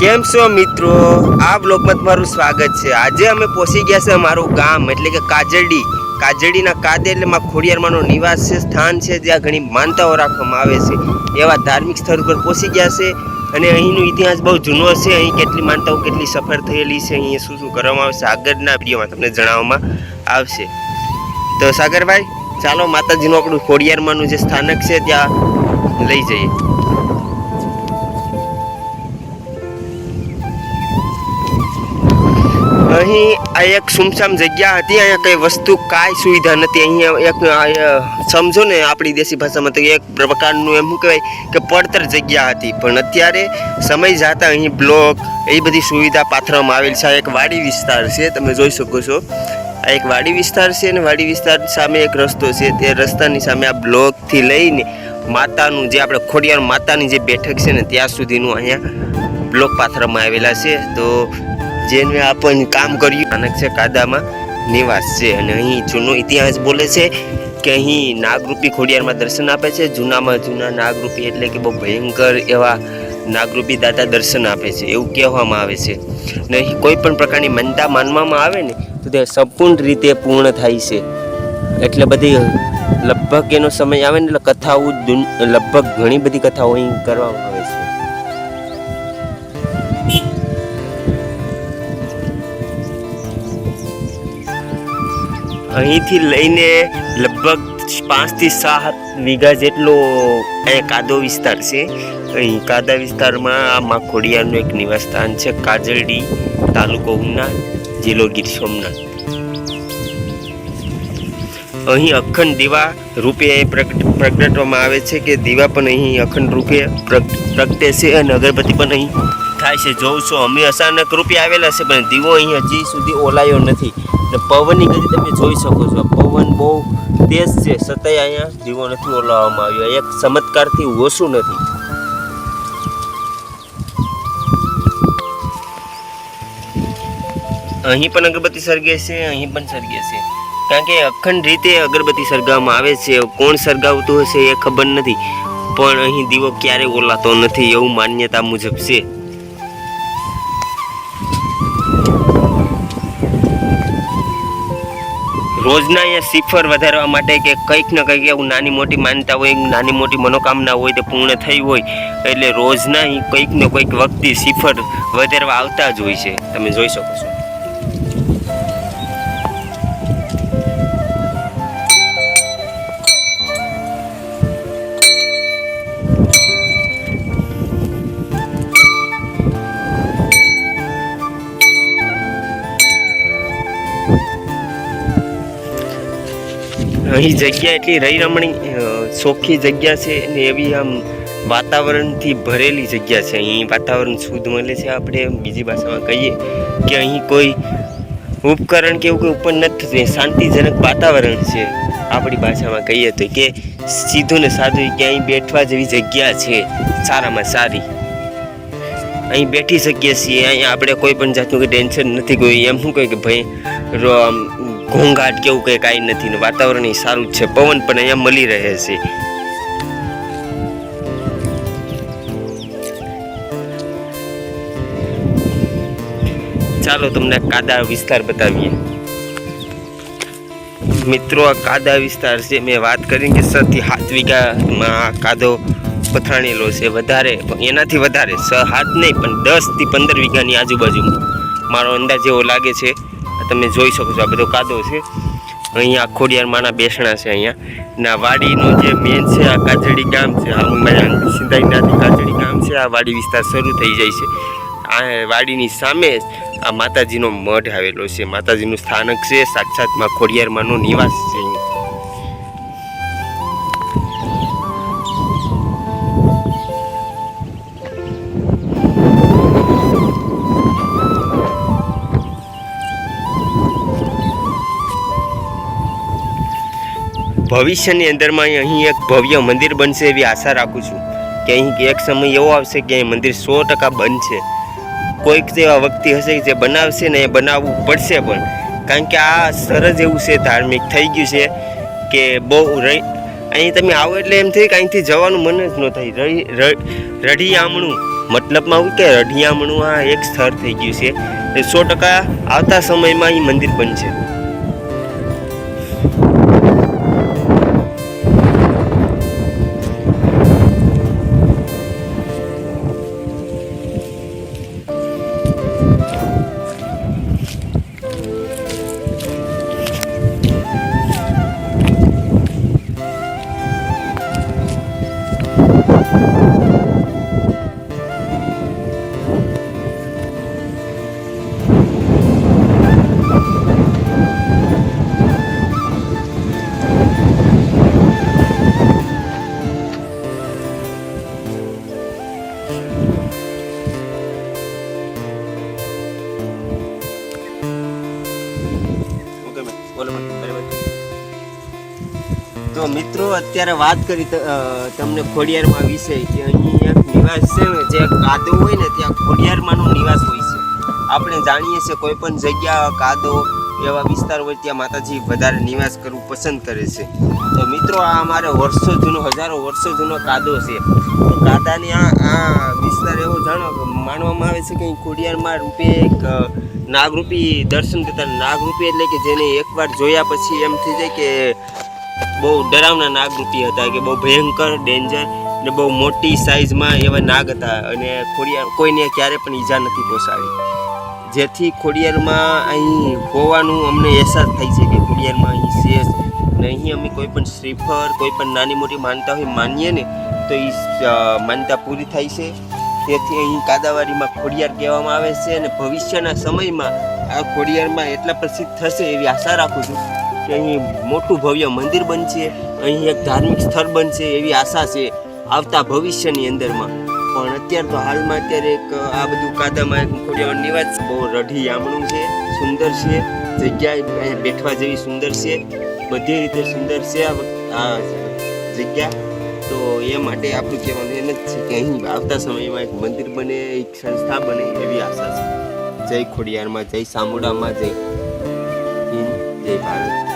કેમ છો મિત્રો? આ બ્લોગમાં તમારું સ્વાગત છે. આજે અમે પહોંચી ગયા છે અમારું ગામ, એટલે કે કાજરડી. કાજરડીના કાદે એટલે માં ખોડિયારમાંનો નિવાસ સ્થાન છે, જ્યાં ઘણી માનતાઓ રાખવામાં આવે છે. એવા ધાર્મિક સ્થળ ઉપર પહોંચી ગયા છે અને અહીંનો ઇતિહાસ બહુ જૂનો છે. અહીં કેટલી માનતાઓ, કેટલી સફળ થયેલી છે અહીં શું શું કરવામાં આવશે આગળના વિડીયોમાં તમને જણાવવામાં આવશે. તો સાગરભાઈ, ચાલો માતાજીનું આપણું ખોડિયારમાંનું જે સ્થાનક છે, ત્યાં લઈ જઈએ. અહીં આ એક સુમસામ જગ્યા હતી, અહીંયા કઈ વસ્તુ કાંઈ સુવિધા નથી. અહીંયા એક સમજો ને આપણી દેશી ભાષામાં તો એક પ્રકારનું એમ શું કહેવાય કે પડતર જગ્યા હતી. પણ અત્યારે સમય જતા અહીં બ્લોક, એ બધી સુવિધા પાથરવામાં આવેલ છે. આ એક વાડી વિસ્તાર છે, તમે જોઈ શકો છો. આ એક વાડી વિસ્તાર છે અને વાડી વિસ્તાર સામે એક રસ્તો છે. તે રસ્તાની સામે આ બ્લોકથી લઈને માતાનું જે આપણે ખોડિયાર માતાની જે બેઠક છે ને, ત્યાં સુધીનું અહીંયા બ્લોક પાથરવામાં આવેલા છે. તો જેને આપણને કામ કર્યું. નાનક છે કાદામાં નિવાસ છે. અને અહીં જૂનો ઇતિહાસ બોલે છે કે અહીં નાગરૂપી ખોડિયારમાં દર્શન આપે છે. જૂનામાં જૂના નાગરૂપી એટલે કે બહુ ભયંકર એવા નાગરૂપી દાદા દર્શન આપે છે. એવું કહેવામાં આવે છે. ને અહીં કોઈ પણ પ્રકારની મનતા માનવામાં આવે ને, તો તે સંપૂર્ણ રીતે પૂર્ણ થાય છે. એટલે બધી લગભગ એનો સમય આવે ને એટલે કથાઓ લગભગ ઘણી બધી કથાઓ અહીં કરવામાં આવે છે. અહીંથી લઈને લગભગ પાંચથી સાત વીઘા જેટલો અહીંયા કાદો વિસ્તાર છે. અહીં કાદા વિસ્તારમાં આ માખોડિયાનું એક નિવાસ સ્થાન છે કાજરડી તાલુકો ઉના, જિલ્લો ગીર સોમનાથ. અહીં અખંડ દીવા રૂપે પ્રગટ, પ્રગટવામાં આવે છે કે દીવા પણ અહીં અખંડ રૂપે પ્રગ- પ્રગટે છે અને અગરબત્તી પણ અહીં થાય છે જોઉં છું. અમે અચાનક રૂપે આવેલા છે, પણ દીવો અહીંયા હજી સુધી ઓલાયો નથી. ને પવનની ગતિ તમે જોઈ શકો છો. પવન બહુ તેજ છે. છતાંય અહીંયા દીવો નથી ઓલાવવામાં આવ્યો. એક ચમત્કારથી ઓછું નથી. અહીં પણ અગરબત્તી સળગે છે, અહીં પણ સળગે છે. કારણ કે અખંડ રીતે અગરબત્તી સળગાવવામાં આવે છે. કોણ સળગાવતું હશે એ ખબર નથી. પણ અહીં દીવો ક્યારે ઓલાતો નથી એવું માન્યતા મુજબ છે. રોજના અહીંયા સિફર વધારવા માટે કે કંઈક ને કંઈક એવું નાની મોટી માનતા હોય, નાની મોટી મનોકામના હોય તે પૂર્ણ થઈ હોય, એટલે રોજના કંઈક ને કંઈક વખતે સિફર વધારવા આવતા જ હોય છે. તમે જોઈ શકો છો. અહીં જગ્યા એટલી રહી રમણી ચોખ્ખી જગ્યા છે ને એવી આમ વાતાવરણથી ભરેલી જગ્યા છે. અહીં વાતાવરણ શુદ્ધ મળે છે. આપણે બીજી ભાષામાં કહીએ કે અહીં કોઈ ઉપકરણ કે એવું કોઈ ઉપર નથી થતું. શાંતિજનક વાતાવરણ છે. આપણી ભાષામાં કહીએ તો કે સીધું ને સાદું કે અહીં બેઠવા જેવી જગ્યા છે. સારામાં સારી. અહીં બેઠી શકીએ છીએ. અહીંયા આપણે કોઈ પણ જાતનું કંઈ ટેન્શન નથી. કોઈ એમ શું કહે કે ભાઈ આમ ઘોંઘાટ કેવું કંઈ કાંઈ નથી ને વાતાવરણ સારું જ છે. પવન પણ અહીંયા મળી રહે છે. ચાલો તમને કાદા વિસ્તાર બતાવીએ. મિત્રો, આ કાદા વિસ્તાર છે. મેં વાત કરી કે છ થી સાત વીઘામાં કાદો પથરાણેલો છે. વધારે, એનાથી વધારે હાથ નહીં, પણ દસથી પંદર વીઘાની આજુબાજુમાં. મારો અંદાજ એવો લાગે છે તમે જોઈ શકો છો આ બધો કાદો છે. અહીંયા ખોડિયાર માના બેસણા છે અહીંયા. ના વાડીનું જે મેન છે આ કાજડી ગામ છે. હાલમાં સિંધાઈનાથી કાજડી ગામ છે. આ વાડી વિસ્તાર શરૂ થઈ જાય છે. આ વાડીની સામે આ માતાજીનો મઢ આવેલો છે. માતાજીનું સ્થાનક છે. સાક્ષાતમાં ખોડિયારમાંનો નિવાસ છે ભવિષ્યની અંદરમાં અહીં એક ભવ્ય મંદિર બનશે એવી આશા રાખું છું. કે અહીં એક સમય એવો આવશે કે અહીં મંદિર સો ટકા બનશે. કોઈક એવા વ્યક્તિ હશે જે બનાવશે ને એ બનાવવું પડશે પણ. કારણ કે આ સરસ એવું છે, ધાર્મિક થઈ ગયું છે કે બહુ રહી, અહીં તમે આવો એટલે એમ થઈ કે અહીંથી જવાનું મન જ ન થાય. રહી ર- રઢી આમણું મતલબમાં હું કે રઢિયામણું આ એક સ્થળ થઈ ગયું છે. એ સો ટકા આવતા સમયમાં અહીં મંદિર બનશે. મિત્રો, અત્યારે વાત કરી તમને ખોડિયારમાં વિશે કે અહીં એક નિવાસ છે ને, જે કાદો હોય ને, ત્યાં ખોડિયારમાંનો નિવાસ હોય છે. આપણે જાણીએ છીએ કોઈ પણ જગ્યા, કાદો એવા વિસ્તાર હોય ત્યાં માતાજી વધારે નિવાસ કરવું પસંદ કરે છે. તો મિત્રો, આ અમારે વર્ષો જૂનો, હજારો વર્ષો જૂનો કાદો છે. તો કાદાની આ આ વિસ્તાર એવો જાણો માનવામાં આવે છે કે ખોડિયારમાં રૂપે એક નાગરૂપી દર્શન થતા નાગરૂપી એટલે કે જેને એકવાર જોયા પછી એમ થઈ જાય કે બહુ ડરાવના નાગરૂપી હતા કે બહુ ભયંકર ડેન્જર ને બહુ મોટી સાઇઝમાં એવા નાગ હતા અને ખોડિયાર, કોઈને ક્યારે પણ ઈજા નથી પહોંચાડી. જેથી ખોડિયારમાં અહીં હોવાનું અમને અહેસાસ થાય છે કે ખોડિયારમાં અહીં શેષ ને અહીં અમે કોઈ પણ શ્રીફર કોઈ પણ નાની મોટી માનતા હોય માનીએ ને તો એ માનતા પૂરી થાય છે. તેથી અહીં કાદાવારીમાં ખોડિયાર કહેવામાં આવે છે અને ભવિષ્યના સમયમાં આ ખોડિયારમાં એટલા પ્રસિદ્ધ થશે એવી આશા રાખું છું. અહીં મોટું ભવ્ય મંદિર બનશે, અહીં એક ધાર્મિક સ્થળ બનશે એવી આશા છે આવતા ભવિષ્યની અંદરમાં. પણ અત્યારે તો હાલમાં અત્યારે એક, આ બધું કાદામાં એક ખોડિયાર વાત બહુ રઢી આમણું છે, સુંદર છે જગ્યા બેઠવા જેવી સુંદર છે, બધી રીતે સુંદર છે આ જગ્યા. તો એ માટે આપણું કહેવાનું એમ જ છે કે અહીં આવતા સમયમાં એક મંદિર બને, એક સંસ્થા બને એવી આશા છે. જય ખોડિયારમાં, જય સામુડામાં, જય જય ભારત.